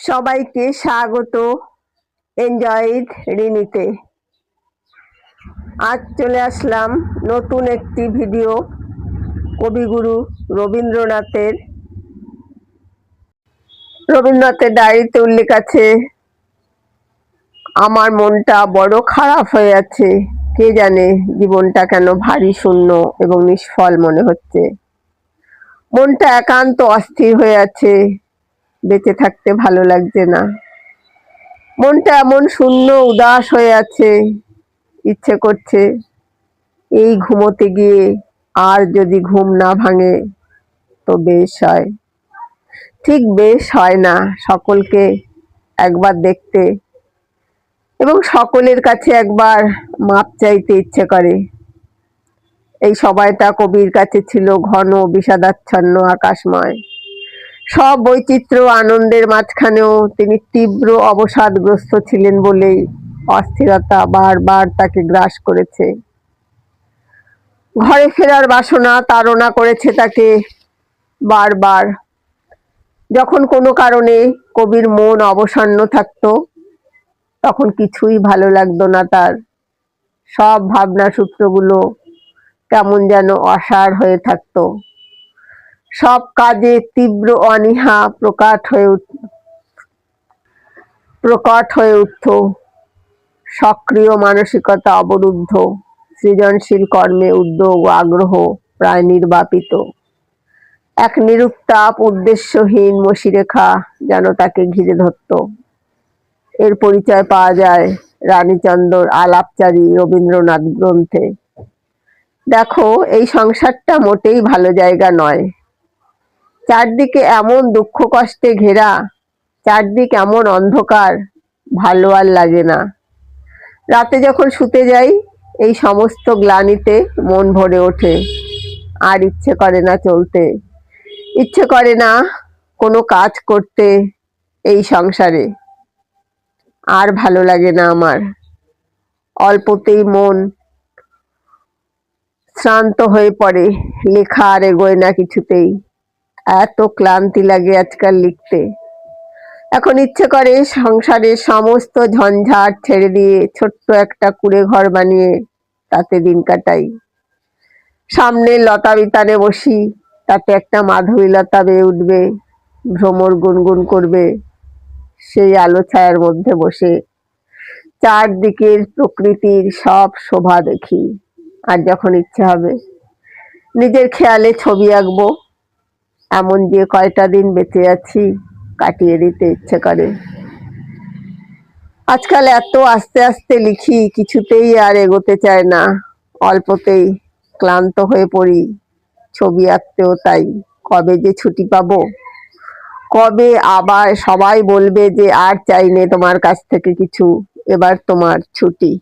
সবাইকে স্বাগত। এনজয়েড রিনিতে। আজ চলে আসলাম নতুন একটি ভিডিও কবিগুরু রবীন্দ্রনাথের। রবীন্দ্রনাথের ডায়েরিতে উল্লেখ আছে, আমার মনটা বড় খারাপ হয়ে আছে। কে জানে জীবনটা কেন ভারী শূন্য এবং নিষ্ফল মনে হচ্ছে। মনটা একান্ত অস্থির হয়ে আছে। বেঁচে থাকতে ভালো লাগছে না। মনটা এমন শূন্য, উদাস হয়ে আছে, ইচ্ছে করছে এই ঘুমোতে গিয়ে আর যদি ঘুম না ভাঙে, তো বেশ হয়। ঠিক বেশ হয় না সকলকে একবার দেখতে এবং সকলের কাছে একবার মাপ চাইতে ইচ্ছে করে। এই সবাইটা কবির কাছে ছিল ঘন বিষাদাচ্ছন্ন আকাশময়। সব বৈচিত্র্য আনন্দের মাঝখানেও তিনি তীব্র অবসাদগ্রস্ত ছিলেন বলেই অস্থিরতা বারবার তাকে গ্রাস করেছে। ঘরে ফেরার বাসনা তাড়না করেছে তাকে বারবার। যখন কোনো কারণে কবির মন অবসন্ন থাকত, তখন কিছুই ভালো লাগতো না তার। সব ভাবনা সূত্রগুলো কেমন যেন অসার হয়ে থাকতো। সব কাজে তীব্র অনীহা প্রকাট হয়ে প্রকট হয়ে উঠত। সক্রিয় মানসিকতা অবরুদ্ধ, সৃজনশীল কর্মে উদ্যোগ ও আগ্রহ প্রায় নির্বাপিত। এক নিরুত্তাপ উদ্দেশ্যহীন মসিরেখা যেন তাকে ঘিরে ধরত। এর পরিচয় পাওয়া যায় রানীচন্দর আলাপচারী রবীন্দ্রনাথ গ্রন্থে। দেখো, এই সংসারটা মোটেই ভালো জায়গা নয়। চারদিকে এমন দুঃখ কষ্টে ঘেরা, চারদিক এমন অন্ধকার, ভালো আর লাগে না। রাতে যখন শুতে যাই, এই সমস্ত গ্লানিতে মন ভরে ওঠে, আর ইচ্ছে করে না চলতে। ইচ্ছে করে না কোনো কাজ করতে এই সংসারে। আর ভালো লাগে না আমার। অল্পতেই মন শ্রান্ত হয়ে পড়ে, লেখা আর এগোয় না কিছুতেই। এত ক্লান্তি লাগে আজকাল লিখতে। এখন ইচ্ছে করে সংসারের সমস্ত ঝঞ্ঝাট ছেড়ে দিয়ে ছোট্ট একটা কুড়ে ঘর বানিয়ে তাতে দিন কাটাই। সামনে লতা বিতানে বসি, তাতে একটা মাধবী লতা বেয়ে উঠবে, ভ্রমর গুনগুন করবে, সেই আলো ছায়ার মধ্যে বসে। চারদিকের প্রকৃতির সব শোভা দেখি, আর যখন ইচ্ছে হবে, নিজের খেয়ালে ছবি আঁকবো এমন যে কয়টা দিন বেঁচে আছি, কাটিয়ে দিতে ইচ্ছে করে। আজকাল এত আস্তে আস্তে লিখি, কিছুতেই আর এগোতে চায় না। অল্পতেই ক্লান্ত হয়ে পড়ি, ছবি আঁকতেও তাই। কবে যে ছুটি পাবো? কবে আবার সবাই বলবে যে আর চাই নে তোমার কাছ থেকে কিছু, এবার তোমার ছুটি।